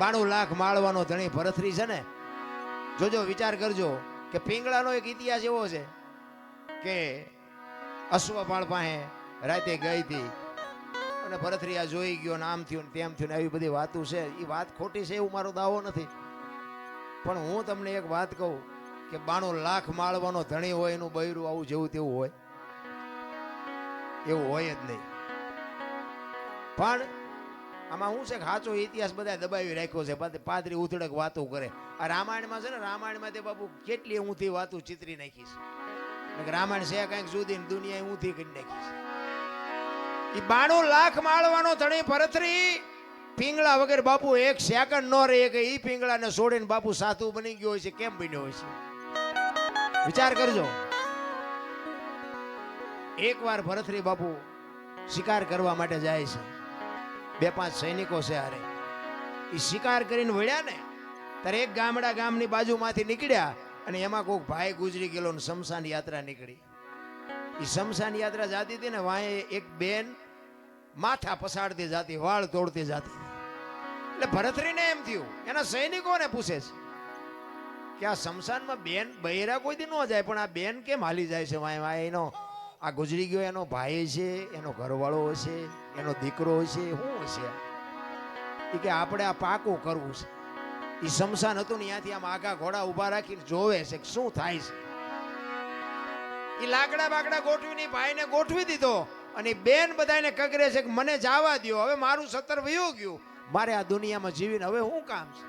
બાણું લાખ માળવાનો ધણી ભરથરી છે ને? જોજો, વિચાર કરજો કે પિંગળાનો એક ઇતિહાસ એવો છે કે અશ્વપાળ પાસે રાતે ગઈ હતી અને ભરથરી આ જોઈ ગયો ને આમ થયું તેમ થયું આવી બધી વાતો છે. એ વાત ખોટી છે એવું મારો દાવો નથી. પણ હું તમને એક વાત કહું કે બાણું લાખ માળવાનો ધણી હોય એનું બૈરું આવું જેવું તેવું હોય. એવું હોય જ નહીં. પણ આમાં શું છે સાચો ઇતિહાસ બધા દબાવી રાખ્યો છે પાદરી ઉથડક વાતો કરે. આ રામાયણમાં છે ને, રામાયણમાં તે બાપુ કેટલી ઊંધી વાતો ચિતરી નાખી છે. રામાયણ છે કંઈક જુદી દુનિયા ઊંધી કરી નાખી છે. એ બાણું લાખ માળવાનો ધણી ભરતરી, પિંગળા વગર બાપુ એક સેકન્ડ નો રહે કે ઈ પિંગળાને છોડીને બાપુ સાતું બની ગયો હોય છે, કેમ બન્યો હોય છે? વિચાર કરજો. એકવાર ભરતરી બાપુ શિકાર કરવા માટે જાય છે. બે પાંચ સૈનિકો છે હારે. એ શિકાર કરીને વળ્યા ને, ત્યારે એક ગામડા ગામની બાજુમાંથી નીકળ્યા અને એમાં કોઈક ભાઈ ગુજરી ગયેલો ને શમશાન યાત્રા નીકળી. એ શમશાન યાત્રા જાતી હતી ને વાંહે એક બેન માથા પસાડતી જાતી, વાળ તોડતી જાતી. એટલે ભરતરીને એમ થયું, એના સૈનિકોને પૂછે છે કે આ શમશાનમાં બેન બૈરા કોઈ દી ન જાય, પણ આ બેન કેમ હાલી જાય છે? વાંહે વાંહે એનો, આ ગુજરી ગયો, એનો ભાઈ છે, એનો ઘરવાળો હશે એનો દીકરો હશે શું હશે એ કે આપણે આ પાકું કરવું છે. એ શમશાન હતું ને ત્યાંથી આમ આગા ઘોડા ઊભા રાખીને જોવે છે કે શું થાય છે. એ લાકડા બાકડા ગોઠવીને ભાઈને ગોઠવી દીધો અને બેન બધાને કગરે છે કે મને જવા દ્યો, હવે મારું સત્તર વયું ગયું. મારે આ દુનિયામાં જીવીને હવે શું કામ છે?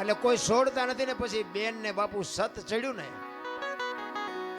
એટલે કોઈ છોડતા નથી ને પછી બેન ને બાપુ સત ચડ્યું ને. એ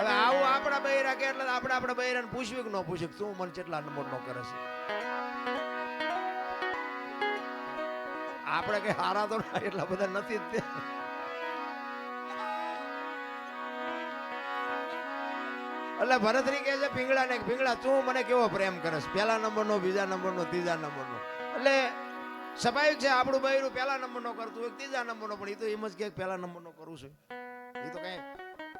હવે આવું આપણા બૈરા કે એટલે આપણે આપણા બૈરાને પૂછવી કે ન પૂછ્યું તું મને કેટલા નંબર નો કરે છે? આપણે કઈ હારા તો એટલા બધા નથી જ એટલે ભરતરી કહે છે પીંગળા ને પીંગળા તું મને કેવો પ્રેમ કરસ પહેલા નંબરનો બીજા નંબરનો ત્રીજા નંબરનો એટલે સ્વાભાવિક છે આપણું બૈરું પહેલા નંબરનો કરતું હોય ત્રીજા નંબરનો પણ એ તો એમ જ કે પહેલા નંબરનો કરું છું. એ તો કઈ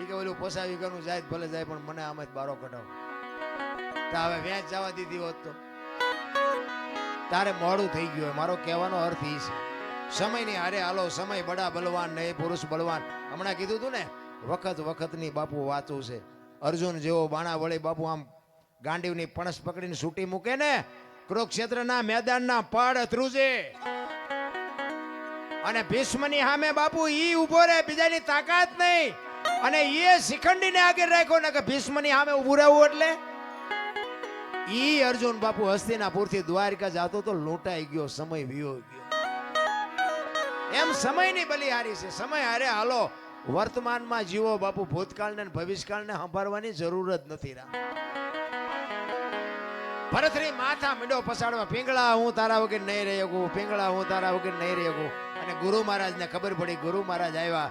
એ કે ઓલું પોસાવી ગયું જાય ભલે જાય, પણ મને આમ જ બારો કઢાવ. તો હવે વેચ જવા દીધી હોત તો. તારે મોડું થઈ ગયું મારો કહેવાનો અર્થ એ છે. સમયની હારે હાલો, સમય બડા બલવાન ને પુરુષ બળવાન. હમણાં કીધું તું ને, વખત વખતની બાપુ વાતું છે. અર્જુન જેવો બાણા વળી બાપુ આમ ગાંડીવની પણસ પકડીને સૂટી મૂકે ને, કુરુક્ષેત્રના મેદાનના પડ ધ્રુજે. અને ભીષ્મની સામે બાપુ ઈ ઊભો રહે, બીજાની તાકાત નહીં. અને એ શિખંડીને આગળ રાખ્યો ને કે ભીષ્મની સામે ઊભું રહેવું એટલે? ઈ અર્જુન બાપુ હસ્તિનાપુરથી દ્વારકા જાતો તો લોટાઈ ગયો, સમય વિયો ગયો. એમ સમયની બલિહારી છે. સમય અરે હાલો, વર્તમાનમાં જીવો બાપુ ભૂતકાળને ને ભવિષ્યકાળને સંભાળવાની જરૂર જ નથી રા ભરતરી માથા મીંડો પસાડવા, પિંગળા, હું તારા વગર નહીં રહી શકું, પિંગળા, હું તારા વગર નહીં રહી શકું. અને ગુરુ મહારાજને ખબર પડી, ગુરુ મહારાજ આવ્યા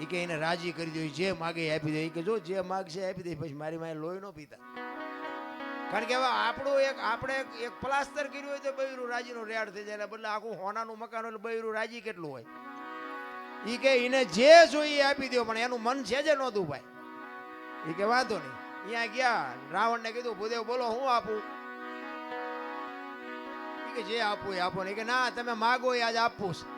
એ કે એને રાજી કરી દો, જે માગે એ આપી દે. કે જો જે માગશે એ આપી દે, પછી મારી માએ લોહી નો પીતા. કારણ કે હવે આપણું એક આપણે એક- પ્લાસ્ટર કર્યું હોય તો બૈરું રાજીનો રેડ થઈ જાય બદલે આખું હોનાનું મકાન એટલે બૈરું રાજી કેટલું હોય? ઈ કે એને જે જોઈએ એ આપી દો પણ એનું મન છે જ નહોતું ભાઈ. એ કે વાંધો નહીં. અહીંયા ગયા, રાવણને કીધું, ભૂદેવ, બોલો, હું આપું? કે, જે આપવું એ આપો. ને કે, ના, તમે માગો એ આજ આપવું છે.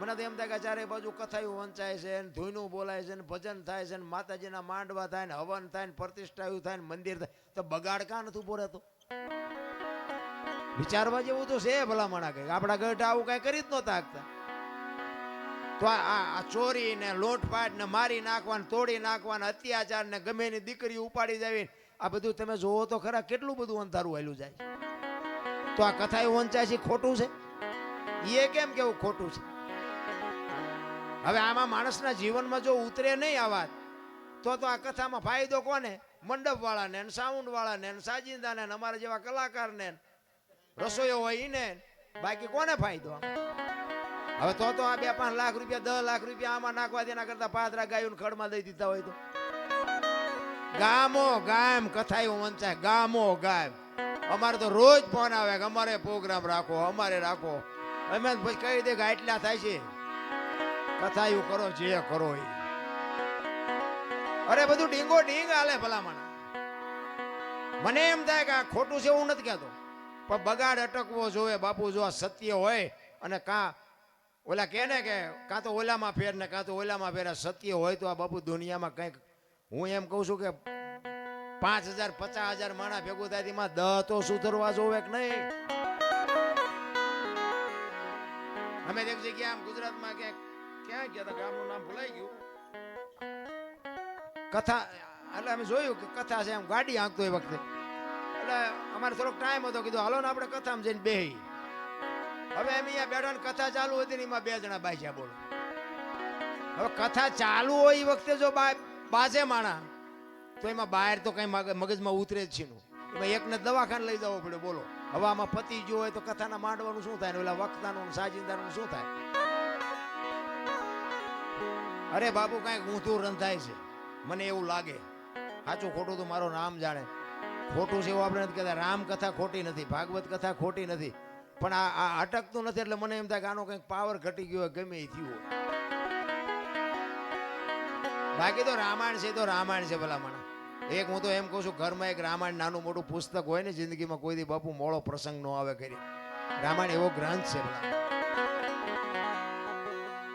મને તો એમ થાય કે ચારે બાજુ કથાયું વંચાય છે ને ધૂનું બોલાય છે ને ભજન થાય છે ને માતાજીના માંડવા થાય ને હવન થાય ને પ્રતિષ્ઠાયું થાય ને મંદિર થાય. તો બગાડ કાં નથી ઊભો રહેતો? વિચારવા જેવું તો છે ભલામણા કંઈક. આપણા ગઢ આવું કઈ કરી જ નહોતા આગતા તો આ ચોરી ને લોટપાટ ને મારી નાખવા ને તોડી નાખવા ને અત્યાચાર ને ગમે એની દીકરી ઉપાડી જાવી આ બધું તમે જોવો તો ખરા કેટલું બધું અંધારું હેલું જાય તો આ કથા એ વંચાય છે ખોટું છે? એ કેમ કેવું ખોટું છે? હવે આમાં માણસના જીવનમાં જો ઉતરે નહીં આ વાત, તો તો આ કથામાં ફાયદો કોને? મંડપ વાળાને સાઉન્ડ વાળાને ને સાજિંદાને અમારા જેવા કલાકારને ને. રસોઈયો હોય એને બાકી કોને ફાયદો હવે તો તો આ બે પાંચ લાખ રૂપિયા, દસ લાખ રૂપિયા આમાં નાખવા તેના કરતા પાદરા ગાયું ખડમાં દઈ દીધા હોય તો. ગામો ગામ કથાયું વંચાય ગામો ગામ. અમારે તો રોજ ફોન આવે કે અમારે પ્રોગ્રામ રાખો, અમારે રાખો. અમે પછી કહી દે કે આટલા થાય છે. કથાયું કરો, જે કરો એ. અરે, બધું ડીંગો ડીંગ હાલે ભલામણ. મને એમ થાય કે આ ખોટું છે એવું નથી કહેતો. પણ બગાડ અટકવો જોવે બાપુ, જો આ સત્ય હોય અને કાં ઓલા કહે ને કે કાં તો ઓલામાં ફેર ને કાં તો ઓલામાં ફેર સત્ય હોય તો આ બાપુ દુનિયામાં કંઈક હું એમ કહું છું કે પાંચ હજાર, પચાસ હજાર માણા ભેગું થાય તેમાં દહ તો સુધરવા જોવે કે નહીં? અમે એક જગ્યા આમ ગુજરાતમાં ક્યાંક ક્યાં ગયા હતા ગામનું નામ ભૂલાઈ ગયું. કથા, એટલે અમે જોયું કે કથા છે, એમ ગાડી આંકતો એ વખતે. એટલે અમારે થોડોક ટાઈમ હતો, કીધું, હાલો ને આપણે કથામાં જઈને બે હવે એમ અહીંયા બેઠા ને કથા ચાલુ હતી ને એમાં બે જણા બાજ્યા બોલો. હવે કથા ચાલુ હોય એ વખતે જો બાજે માણા, તો એમાં બહાર તો કઈ મગજમાં ઉતરે જ છે એમાં એકને દવાખાને લઈ જવો પડે બોલો. હવે આમાં પતિ જો હોય તો કથાના માંડવાનું શું થાય? ને ઓલા વખતાનું સાજિંદાનું શું થાય? અરે બાબુ કાંઈક ઊંધું રંધાય છે. મને એવું લાગે. સાચું ખોટું તો મારો નામ જાણે. ખોટું છે એવું આપણે નથી કહેતા. રામકથા ખોટી નથી, ભાગવત કથા ખોટી નથી. પણ આ આ અટકતું નથી એટલે મને એમ થાય કે આનો કંઈક પાવર ઘટી ગયો ગમે એ થયું બાકી તો રામાયણ છે તો રામાયણ છે ભલા મને એક હું તો એમ કહું છું, ઘરમાં એક રામાયણ નાનું મોટું પુસ્તક હોય ને, જિંદગીમાં કોઈ દી બાપુ મોળો પ્રસંગ નો આવે કરી રામાયણ એવો ગ્રંથ છે ભલા.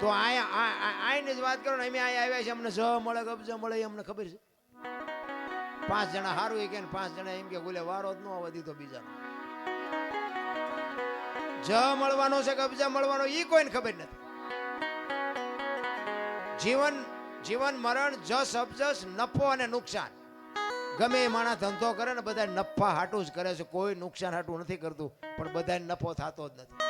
તો આયા આઈને જ વાત કરો ને, અમે અહીંયા આવ્યા છે અમને જ મળે કબજ મળે અમને ખબર છે. પાંચ જણા સારું કે પાંચ જણા એમ કે બોલે વારો જ ન આવવા દીધો બીજાનો. જ મળવાનો છે કબજા મળવાનો એ કોઈને ખબર નથી. જીવન જીવન મરણ, જસ, અબજસ, નફો અને નુકસાન. ગમે એ માણસ ધંધો કરે ને બધા નફા હાટું જ કરે છે. કોઈ નુકસાન હાટું નથી કરતું, પણ બધાને નફો થતો જ નથી.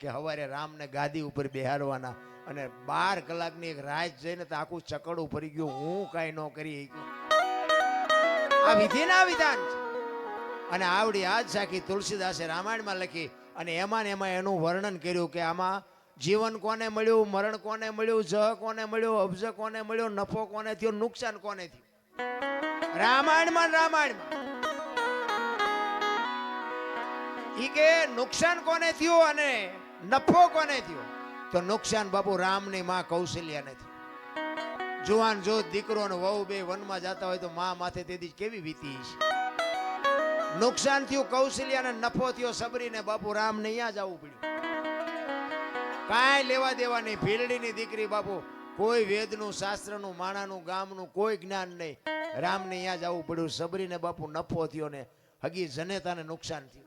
કે હવારે રામને ગાદી ઉપર બેહાડવાના અને બાર કલાકની એક રાત જઈને તો આખું ચકડું ફરી ગયું. હું કાંઈ ન કરી આ વિધિના વિધાન અને આવડી આજ સાખી તુલસીદાસે રામાયણમાં લખી અને એમાં ને એમાં એનું વર્ણન કર્યું કે આમાં જીવન કોને મળ્યું, મરણ કોને મળ્યું જ કોને મળ્યું, અબજ કોને મળ્યો, નફો કોને થયો, નુકસાન કોને થયું? રામાયણમાં રામાયણમાં. ઈ કે નુકસાન કોને થયું અને નફો કોને થયો? તો નુકસાન બાપુ રામની માં કૌશલ્યાને થયું. જુવાન જો દીકરો ને વહુ બે વનમાં જતા હોય તો માં માથે તેથી કેવી વીતી છે નુકસાન થયું કૌશલ્યાને નફો થયો, સબરીને બાપુ રામને અહીંયા જવું પડ્યું. કાંઈ લેવા દેવા નહીં ભીલડીની દીકરી બાપુ, કોઈ વેદનું, શાસ્ત્રનું, માણાનું, ગામનું, કોઈ જ્ઞાન નહીં. રામને અહીંયા જવું પડ્યું. સબરીને બાપુ નફો થયો ને હગી જનેતાને નુકસાન થયું.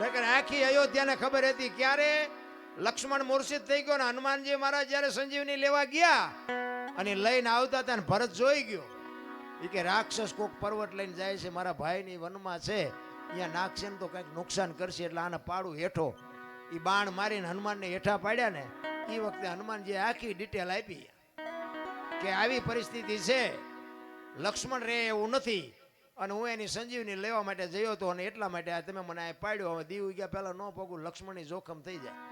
નકર આખી અયોધ્યાને ખબર હતી ક્યારે લક્ષ્મણ મૂર્છિત થઈ ગયો ને હનુમાનજી મહારાજ જ્યારે સંજીવની લેવા ગયા અને લઈને આવતા હતા ભરત જોઈ ગયો. એ કે રાક્ષસ કોક પર્વત લઈને જાય છે, મારા ભાઈની વનમાં છે, અહીંયા નાખશે ને તો કંઈક નુકસાન કરશે એટલે આને પાડું હેઠો. એ બાણ મારીને હનુમાનને હેઠા પાડ્યા ને એ વખતે હનુમાનજીએ આખી ડિટેલ આપી. કે આવી પરિસ્થિતિ છે, લક્ષ્મણ રે એવું નથી. અને હું એની સંજીવની લેવા માટે જયો હતો અને એટલા માટે આ તમે મને આ પાડ્યો. હવે દીવ ગયા પહેલા ન પગું, લક્ષ્મણની જોખમ થઈ જાય.